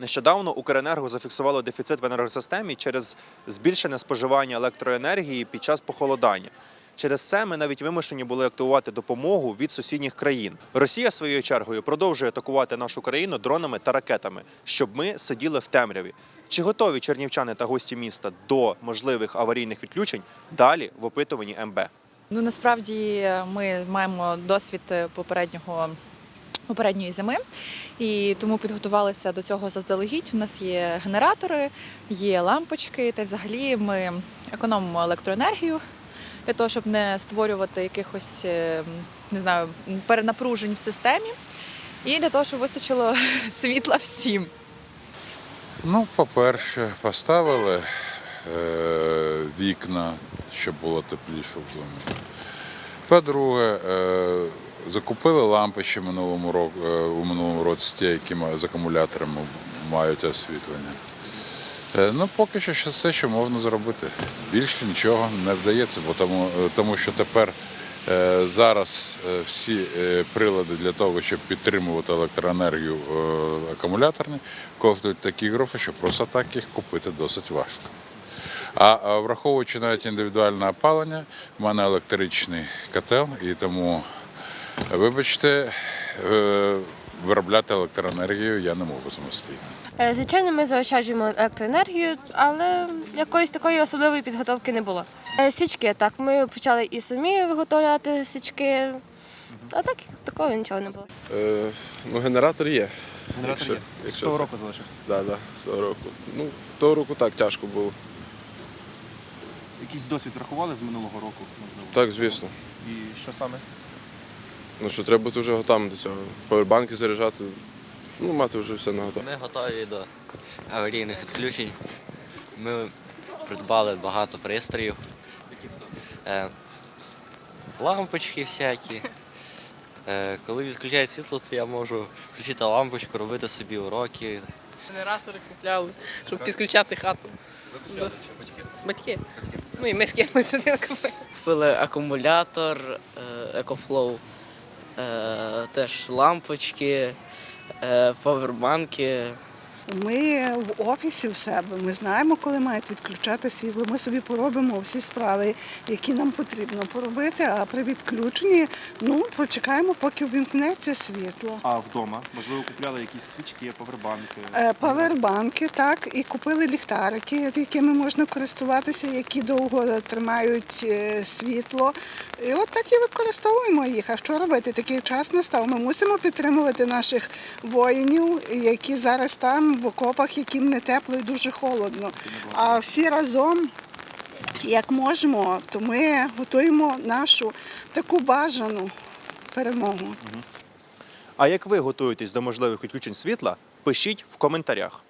Нещодавно Укренерго зафіксувало дефіцит в енергосистемі через збільшене споживання електроенергії під час похолодання. Через це ми навіть вимушені були активувати допомогу від сусідніх країн. Росія своєю чергою продовжує атакувати нашу країну дронами та ракетами, щоб ми сиділи в темряві. Чи готові чернівчани та гості міста до можливих аварійних відключень? Далі в опитуванні МБ. Ну насправді ми маємо досвід попереднього. Попередньої зими, і тому підготувалися до цього заздалегідь. У нас є генератори, є лампочки, та взагалі ми економимо електроенергію для того, щоб не створювати якихось е, не знаю перенапружень в системі, і для того, щоб вистачило світла всім. Ну, по-перше, поставили е, вікна, щоб було тепліше в домі. По-друге, е, закупили лампи ще минулому року, е, у минулому році, ті, які з акумуляторами мають освітлення. Е, ну, поки що ще все, що можна зробити. Більше нічого не вдається, бо тому, е, тому що тепер зараз всі прилади для того, щоб підтримувати електроенергію акумуляторні, коштують такі гроші, що просто так їх купити досить важко. А враховуючи навіть індивідуальне опалення, в мене електричний котел, і тому, вибачте, е, виробляти електроенергію я не можу самостійно. Е, Звичайно, ми заощаджуємо електроенергію, але якоїсь такої особливої підготовки не було. Е, Свічки так, ми почали і самі виготовляти свічки, а так такого нічого не було. Е, ну, генератор є. Генератор Якщо- є. якщо З того року залишився. Да, да, з того року. Ну, того року так тяжко було. Якийсь досвід рахували з минулого року, можливо? Так, звісно. І що саме? Ну що треба бути вже готовим до цього. Повербанки заряджати, ну, мати вже все на готове. Ми готові до аварійних відключень. Ми придбали багато пристроїв. Е, лампочки всякі. Е, коли відключають світло, то я можу включити лампочку, робити собі уроки. Генератори купляли, щоб підключати хату. Да. Батьки. Ну і ми з ким сиділи купили. Купили акумулятор, е, екофлоу, теж лампочки, е, павербанки. Ми в офісі в себе. Ми знаємо, коли мають відключати світло. Ми собі поробимо всі справи, які нам потрібно поробити. А при відключенні ну почекаємо, поки ввімкнеться світло. А вдома? Можливо, купляли якісь свічки, повербанки. Е, Павербанки, так, і купили ліхтарики, якими можна користуватися, які довго тримають е, світло. І от так і використовуємо їх. А що робити? Такий час настав. Ми мусимо підтримувати наших воїнів, які зараз там в окопах, яким не тепло і дуже холодно. А всі разом. Як можемо, то ми готуємо нашу таку бажану перемогу. А як ви готуєтесь до можливих відключень світла? Пишіть в коментарях.